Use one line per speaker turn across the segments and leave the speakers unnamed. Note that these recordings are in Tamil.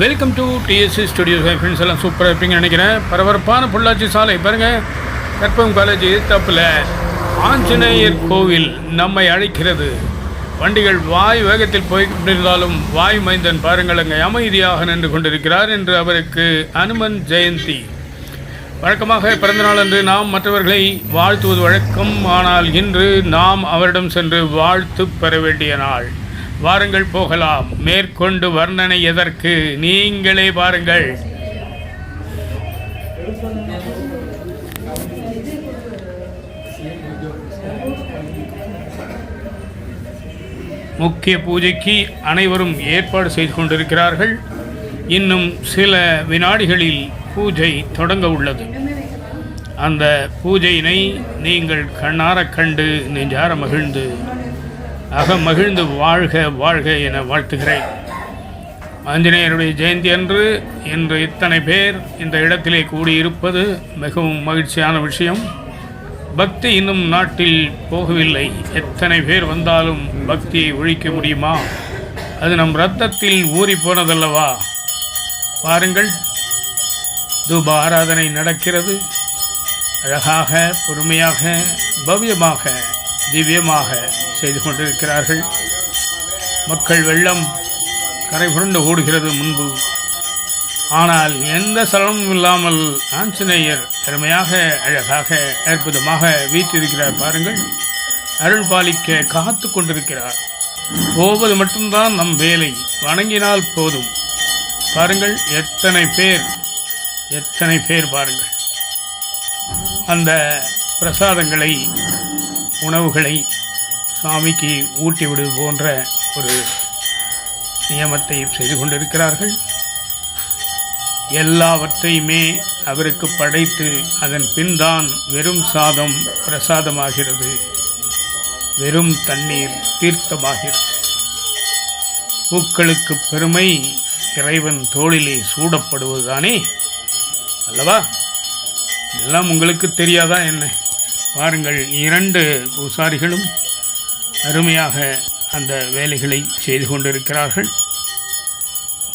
Welcome to DSC studio friends எல்லாம் சூப்பராக இருப்பீங்கன்னு நினைக்கிறேன். பரபரப்பான பொள்ளாச்சி சாலை பாருங்கள் கற்பம் காலேஜ் தப்பில் ஆஞ்சநேயர் கோவில் நம்மை அழைக்கிறது. வண்டிகள் வாய் வேகத்தில் போய்கொண்டிருந்தாலும் வாய் மைந்தன் பாருங்கள் அங்கே அமைதியாக நின்று கொண்டிருக்கிறார் என்று அவருக்கு அனுமன் ஜெயந்தி. வழக்கமாக பிறந்தநாள் அன்று நாம் மற்றவர்களை வாழ்த்துவது வழக்கம். ஆனால் இன்று நாம் அவரிடம் சென்று வாழ்த்து பெற வேண்டிய நாள். வாருங்கள் போகலாம். மேற்கொண்டு வர்ணனை எதற்கு? நீங்களே பாருங்கள். முக்கிய பூஜைக்கு அனைவரும் ஏற்பாடு செய்து கொண்டிருக்கிறார்கள். இன்னும் சில வினாடிகளில் பூஜை தொடங்க உள்ளது. அந்த பூஜையினை நீங்கள் கண்ணார கண்டு நெஞ்சார மகிழ்ந்து அக மகிழ்ந்து வாழ்க வாழ்க என வாழ்த்துகிறேன். ஆஞ்சநேயருடைய ஜெயந்தி அன்று இன்று இத்தனை பேர் இந்த இடத்திலே கூடியிருப்பது மிகவும் மகிழ்ச்சியான விஷயம். பக்தி இன்னும் நாட்டில் போகவில்லை. எத்தனை பேர் வந்தாலும் பக்தியை ஒழிக்க முடியுமா? அது நம் ரத்தத்தில் ஊறி போனதல்லவா? பாருங்கள். தூப ஆராதனை நடக்கிறது. அழகாக பொறுமையாக பவ்யமாக திவ்யமாக செய்து கொண்டிருக்கிறார்கள். மக்கள் வெள்ளம் கரை புரண்டு ஓடுகிறது முன்பு. ஆனால் எந்த சலனமும் இல்லாமல் ஆஞ்சநேயர் அருமையாக அழகாக அற்புதமாக வீற்றிருக்கிறார் பாருங்கள். அருள் பாலிக்க காத்து கொண்டிருக்கிறார். போவது மட்டும்தான் நம் வேலை. வணங்கினால் போதும். பாருங்கள் எத்தனை பேர் எத்தனை பேர் பாருங்கள். அந்த பிரசாதங்களை உணவுகளை சாமிக்கு ஊட்டிவிடுவது போன்ற ஒரு நியமத்தை செய்து கொண்டிருக்கிறார்கள். எல்லாவற்றையுமே அவருக்கு படைத்து அதன் பின்தான் வெறும் சாதம் பிரசாதமாகிறது. வெறும் தண்ணீர் தீர்த்தமாகிறது. பூக்களுக்கு பெருமை இறைவன் தோளிலே சூடப்படுவதுதானே? அல்லவா? இதெல்லாம் உங்களுக்கு தெரியாதா என்ன? பாருங்கள் இரண்டு பூசாரிகளும் அருமையாக அந்த வேலைகளை செய்து கொண்டிருக்கிறார்கள்.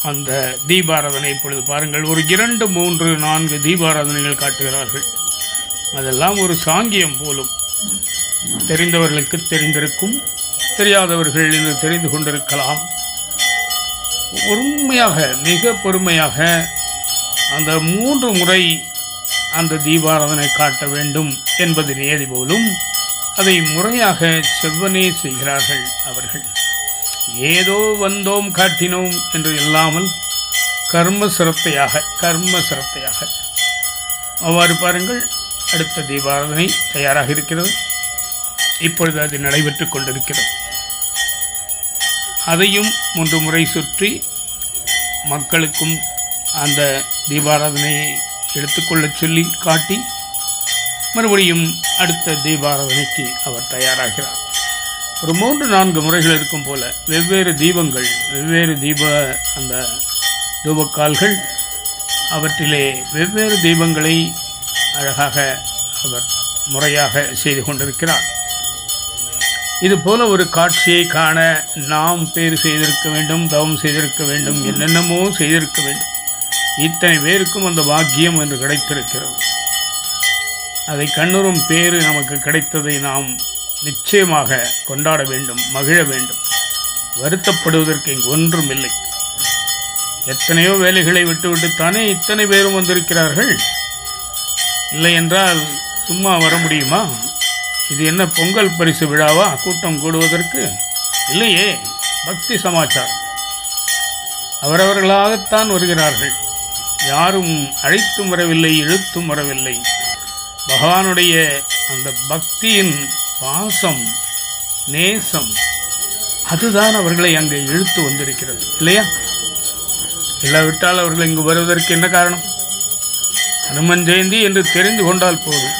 அந்த தீபாராதனை இப்பொழுது பாருங்கள் ஒரு இரண்டு மூன்று நான்கு தீபாராதனைகள் காட்டுகிறார்கள். அதெல்லாம் ஒரு சாங்கியம் போலும். தெரிந்தவர்களுக்கு தெரிந்திருக்கும் தெரியாதவர்கள் என்று தெரிந்து கொண்டிருக்கலாம். பொறுமையாக மிக பொறுமையாக அந்த மூன்று முறை அந்த தீபாராதனை காட்ட வேண்டும் என்பது நியதி போலும் அதை முறையாக செவ்வனே செய்கிறார்கள் அவர்கள். ஏதோ வந்தோம் காட்டினோம் என்று இல்லாமல் கர்ம சிரத்தையாக கர்ம சிரத்தையாக. அவ்வாறு பாருங்கள் அடுத்த தீபாராதனை தயாராக இருக்கிறது. இப்பொழுது அது நடைபெற்று கொண்டிருக்கிறது. அதையும் மூன்று முறை சுற்றி மக்களுக்கும் அந்த தீபாராதனையை எடுத்துக்கொள்ளச் சொல்லி காட்டி மறுபடியும் அடுத்த தீபாராதனைக்கு அவர் தயாராகிறார். ஒரு மூன்று நான்கு முறைகள் இருக்கும் போல வெவ்வேறு தீபங்கள் வெவ்வேறு தீப அந்த தூபக்கால்கள் அவற்றிலே வெவ்வேறு தீபங்களை அழகாக அவர் முறையாக செய்து கொண்டிருக்கிறார். இது போல ஒரு காட்சியை காண நாம் பேர் செய்திருக்க வேண்டும் தவம் செய்திருக்க வேண்டும் என்னென்னமோ செய்திருக்க வேண்டும். இத்தனை பேருக்கும் அந்த பாக்கியம் என்று கிடைத்திருக்கிறது. அதை கண்ணுறும் பேறு நமக்கு கிடைத்ததை நாம் நிச்சயமாக கொண்டாட வேண்டும் மகிழ வேண்டும். வருத்தப்படுவதற்கு இங்கு ஒன்றும் இல்லை. எத்தனையோ வேலைகளை விட்டுவிட்டு தானே இத்தனை பேரும் வந்திருக்கிறார்கள்? இல்லை என்றால் சும்மா வர முடியுமா? இது என்ன பொங்கல் பரிசு விழாவா? கூட்டம் கூடுவதற்கு? இல்லையே பக்தி சமாச்சாரம். அவரவர்களாகத்தான் வருகிறார்கள். யாரும் அழைத்தும் வரவில்லை இழுத்தும் வரவில்லை. பகவானுடைய அந்த பக்தியின் பாசம் நேசம் அதுதான் அவர்களை அங்கே இழுத்து வந்திருக்கிறது இல்லையா? இல்லாவிட்டால் அவர்கள் இங்கு வருவதற்கு என்ன காரணம்? ஹனுமன் ஜெயந்தி என்று தெரிந்து கொண்டால் போதும்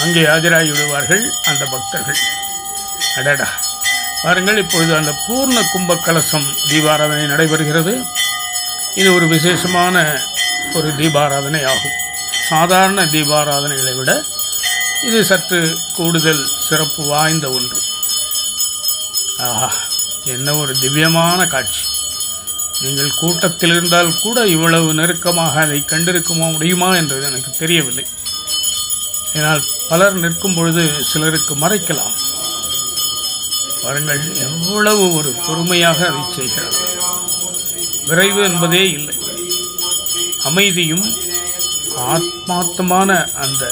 அங்கே ஆஜராகி விடுவார்கள் அந்த பக்தர்கள். அடடா. பாருங்கள் இப்பொழுது அந்த பூர்ண கும்ப கலசம் தீபாராதனை நடைபெறுகிறது. இது ஒரு விசேஷமான ஒரு தீபாராதனை ஆகும் சாதாரண தீபாராதனைகளை விட இது சற்று கூடுதல் சிறப்பு வாய்ந்த ஒன்று. ஆஹா என்ன ஒரு திவ்யமான காட்சி. நீங்கள் கூட்டத்தில் இருந்தால் கூட இவ்வளவு நெருக்கமாக அதை கண்டிருக்குமா முடியுமா என்றது எனக்கு தெரியவில்லை. ஏனால் பலர் நிற்கும் பொழுது சிலருக்கு மறைக்கலாம். பாருங்கள் எவ்வளவு ஒரு பொறுமையாக அதை செய்கிறார்கள் விரைவு என்பதே இல்லை. அமைதியும் ஆத்மார்த்தமான அந்த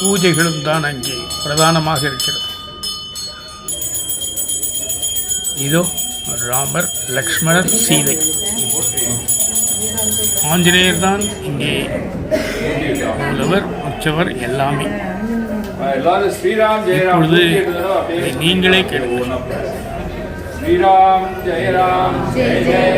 பூஜைகளும் தான் அங்கே பிரதானமாக இருக்கிறது. இதோ ராமர் லக்ஷ்மணர் சீதை. ஆஞ்சநேயர் தான் இங்கே மூலவர் உற்சவர் எல்லாமே. இப்பொழுது நீங்களே கேளுங்கள்.
ஸ்ரீராம் ஜெயராம் ஜெய.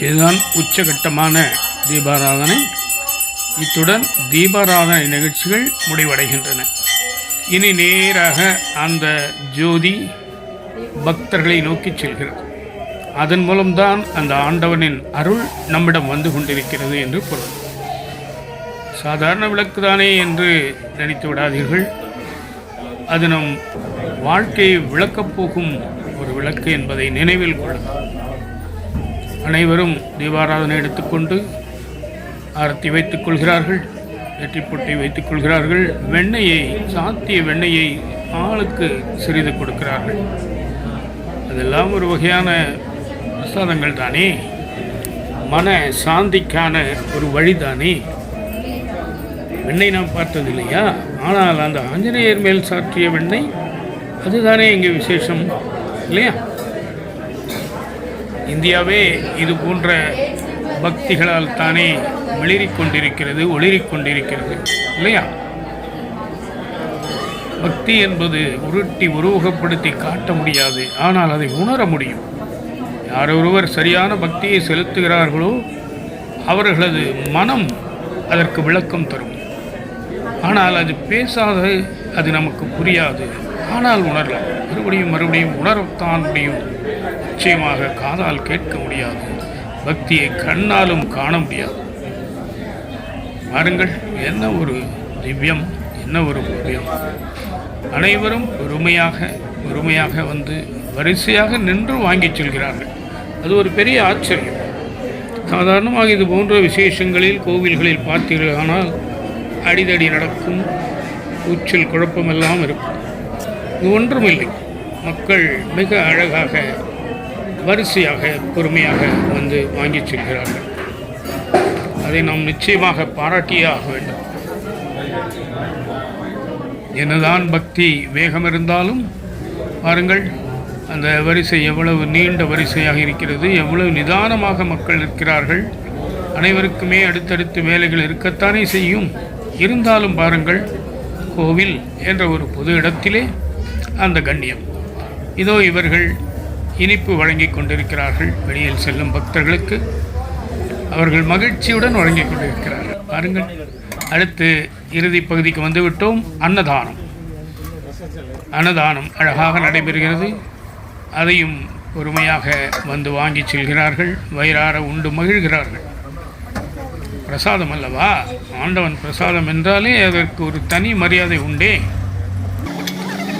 இதுதான் உச்சகட்டமான தீபாராதனை. இத்துடன் தீபாராதனை நிகழ்ச்சிகள் முடிவடைகின்றன. இனி நேராக அந்த ஜோதி பக்தர்களை நோக்கிச் செல்கிறது. அதன் மூலம்தான் அந்த ஆண்டவனின் அருள் நம்மிடம் வந்து கொண்டிருக்கிறது என்று பொருள். சாதாரண விளக்கு தானே என்று நினைத்து விடாதீர்கள். அது நம் வாழ்க்கையை விளக்கப் போகும் ஒரு விளக்கு என்பதை நினைவில் கொள்ளுங்கள். அனைவரும் தீபாராதனை எடுத்துக்கொண்டு ஆரத்தி வைத்துக் கொள்கிறார்கள் நெற்றிப்பொட்டை வைத்துக் கொள்கிறார்கள். வெண்ணெயை சாத்திய வெண்ணெயை ஆளுக்கு சிறிது கொடுக்கிறார்கள். அதெல்லாம் ஒரு வகையான பிரசாதங்கள் தானே? மன சாந்திக்கான ஒரு வழிதானே வெண்ணெய் நாம் பார்த்தது இல்லையா ஆனால் அந்த ஆஞ்சநேயர் மேல் சாற்றிய வெண்ணெய் அதுதானே இங்கே விசேஷம் இல்லையா? இந்தியாவே இது போன்ற பக்திகளால் தானே மிளிரிக்கொண்டிருக்கிறது ஒளிரிக்கொண்டிருக்கிறது இல்லையா? பக்தி என்பது உருட்டி உருவகப்படுத்தி காட்ட முடியாது ஆனால் அதை உணர முடியும். யார் ஒருவர் சரியான பக்தியை செலுத்துகிறார்களோ அவர்களது மனம் அதற்கு விளக்கம் தரும். ஆனால் அது பேசாத அது நமக்கு புரியாது. ஆனால் உணரலாம். மறுபடியும் மறுபடியும் உணரத்தான் முடியும். நிச்சயமாக காதால் கேட்க முடியாது. பக்தியை கண்ணாலும் காண முடியாது. பாருங்கள் என்ன ஒரு திவ்யம் என்ன ஒரு புண்ணியம். அனைவரும் பொறுமையாக பொறுமையாக வந்து வரிசையாக நின்று வாங்கிச் செல்கிறார்கள். அது ஒரு பெரிய ஆச்சரியம். சாதாரணமாக இது போன்ற விசேஷங்களில் கோவில்களில் பார்த்தீர்களானால் அடிதடி நடக்கும் கூச்சல் குழப்பமெல்லாம் இருக்கும். இது ஒன்றுமில்லை. மக்கள் மிக அழகாக வரிசையாக பொறுமையாக வந்து வாங்கிச் செல்கிறார்கள். அதை நாம் நிச்சயமாக பாராட்டியே ஆக வேண்டும். என்னதான் பக்தி வேகம் இருந்தாலும் பாருங்கள் அந்த வரிசை எவ்வளவு நீண்ட வரிசையாக இருக்கிறது எவ்வளவு நிதானமாக மக்கள் இருக்கிறார்கள் அனைவருக்குமே அடுத்தடுத்து வேலைகள் இருக்கத்தானே செய்யும். இருந்தாலும் பாருங்கள் கோவில் என்ற ஒரு பொது இடத்திலே அந்த கண்ணியம். இதோ இவர்கள் இனிப்பு வழங்கி கொண்டிருக்கிறார்கள் வெளியில் செல்லும் பக்தர்களுக்கு. அவர்கள் மகிழ்ச்சியுடன் வழங்கிக் கொண்டிருக்கிறார்கள். பாருங்கள் அடுத்து இறுதி பகுதிக்கு வந்துவிட்டோம். அன்னதானம். அன்னதானம் அழகாக நடைபெறுகிறது. அதையும் பொறுமையாக வந்து வாங்கி செல்கிறார்கள். வயிறார உண்டு மகிழ்கிறார்கள். பிரசாதம் அல்லவா? ஆண்டவன் பிரசாதம் என்றாலே அதற்கு ஒரு தனி மரியாதை உண்டே.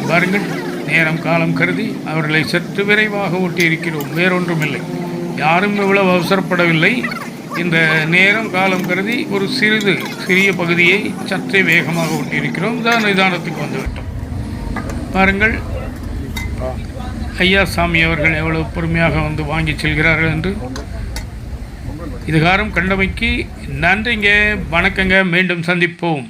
பாருங்கள் நேரம் காலம் கருதி அவர்களை சற்று விரைவாக ஓட்டியிருக்கிறோம் வேறொன்றுமில்லை. யாரும் இவ்வளவு அவசரப்படவில்லை. இந்த நேரம் காலம் கருதி ஒரு சிறிது சிறிய பகுதியை சற்றே வேகமாக ஓட்டியிருக்கிறோம் தான் நிதானத்துக்கு வந்துவிட்டோம். பாருங்கள். ஐயா சாமி அவர்கள் எவ்வளவு பொறுமையாக வந்து வாங்கி செல்கிறார்கள் என்று. இதுகாரம் கண்டமைக்கு நன்றிங்க. வணக்கங்க. மீண்டும் சந்திப்போம்.